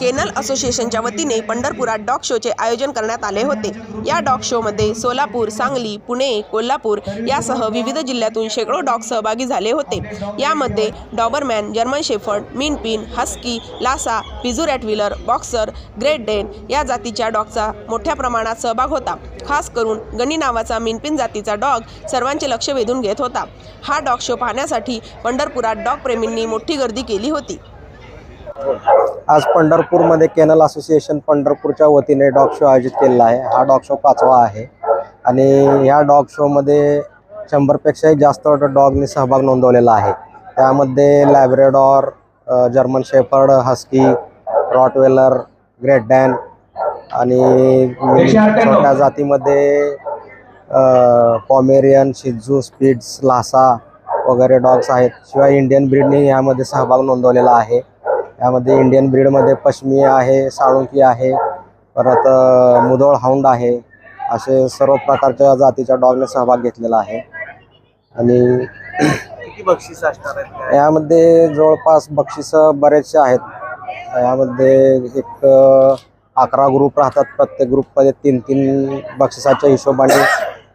Kennel असोसिएशनच्या वतीने पंढरपुरात डॉग शोचे आयोजन करण्यात आले होते. या डॉग शोमध्ये सोलापूर सांगली पुणे कोल्हापूर यासह विविध जिल्ह्यातून शेकडो डॉग सहभागी झाले होते. यामध्ये Doberman German shepherd min pin husky Lhasa पिझू rottweiler boxer great Dane या जातीच्या डॉगचा मोठ्या प्रमाणात सहभाग होता. खास करून गणी नावाचा मिनपिन जातीचा डॉग सर्वांचे लक्ष वेधून घेत होता. हा डॉग शो पाहण्यासाठी पंढरपुरात डॉग प्रेमींनी मोठी गर्दी केली होती. आज पंढरपूरमध्ये केनल असोसिएशन पंढरपूरच्या वतीने डॉग शो आयोजित केलेला आहे. हा डॉग शो पाचवा आहे. आणि ह्या डॉग शोमध्ये शंभरपेक्षाही जास्त डॉगने सहभाग नोंदवलेला आहे. त्यामध्ये Labrador German shepherd husky rottweiler great Dane आणि छोट्या जातीमध्ये पॉमेरियन शिजू स्पीड्स लासा वगैरे डॉग्स आहेत. शिवाय इंडियन ब्रीडने यामध्ये सहभाग नोंदवलेला आहे. यामध्ये इंडियन ब्रीडमध्ये पश्मी आहे साळुंकी आहे परत मुधोळ हाऊंड आहे. असे सर्व प्रकारच्या जातीच्या डॉगने सहभाग घेतलेला आहे. आणि किती बक्षीस असणार आहेत? यामध्ये जवळपास बक्षिसं बरेचसे आहेत. यामध्ये एक अकरा ग्रुप राहतात. प्रत्येक ग्रुपमध्ये तीन तीन बक्षिसाच्या हिशोबाने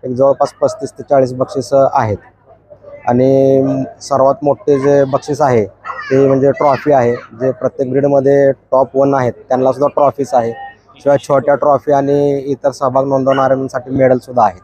एक जवळपास पस्तीस ते चाळीस बक्षिसं आहेत. आणि सर्वात मोठे जे बक्षीस आहे ते म्हणजे ट्रॉफी आहे. जे प्रत्येक ब्रीडमध्ये टॉप वन आहेत त्यांना सुद्धा ट्रॉफीज आहे. शिवाय छोट्या ट्रॉफी आणि इतर सहभाग नोंदवणाऱ्यांसाठी मेडल सुद्धा आहेत.